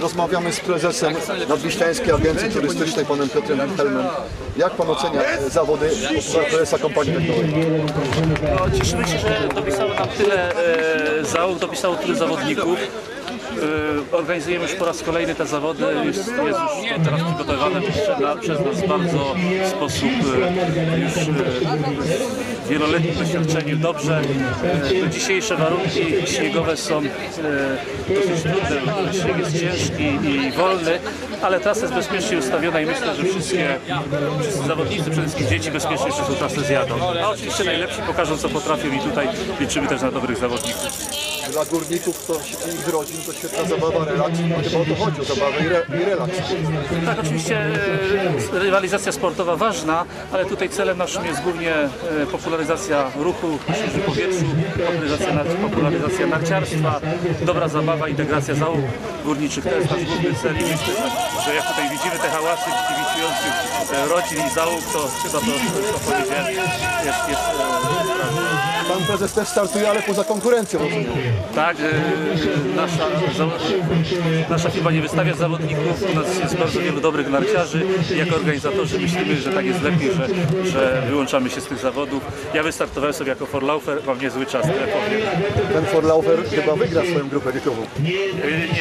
Rozmawiamy z prezesem Nadwiślańskiej Agencji Turystycznej, panem Piotrem Wilhelmem. Jak pan ocenia zawody prezesa kompanii? No, cieszymy się, że dopisało nam tyle e, załóg, dopisało tyle zawodników. E, organizujemy już po raz kolejny te zawody. Jest, jest już teraz przygotowywane przez, na, przez nas bardzo w sposób e, już e, wieloletnim doświadczeniu dobrze. Dzisiejsze warunki śniegowe są dosyć trudne. Śnieg jest ciężki i wolny, ale trasa jest bezpiecznie ustawiona i myślę, że wszystkie, wszyscy zawodnicy, przede wszystkim dzieci bezpiecznie przez tę trasę zjadą. A oczywiście najlepsi pokażą co potrafią i tutaj liczymy też na dobrych zawodników. Dla górników to ich rodzin to świetna zabawa, relaks. Chyba o to chodzi, o zabawę i, re, i relaks. Tak, oczywiście e, rywalizacja sportowa ważna, ale tutaj celem naszym jest głównie e, popularyzacja ruchu świeżym powietrzu, popularyzacja, popularyzacja narciarstwa, dobra zabawa, integracja załóg górniczych. To jest nasz główny cel i myślę, że, jak tutaj widzimy te hałasy kibicujących e, rodzin i załóg, to chyba to, powiedziałem, jest, jest prezes też startuje, ale poza konkurencją. Tak, e, nasza, za- nasza firma nie wystawia zawodników, u nas jest bardzo wielu dobrych narciarzy i jako organizatorzy myślimy, że tak jest lepiej, że, że wyłączamy się z tych zawodów. Ja wystartowałem sobie jako forlaufer, mam niezły czas, tyle powiem. Ten Forlaufer chyba wygra swoją grupę wiekową. E,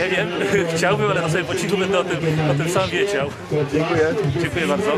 Nie wiem, chciałbym, ale na sobie po cichu będę o tym, o tym sam wiedział. Dziękuję. Dziękuję bardzo.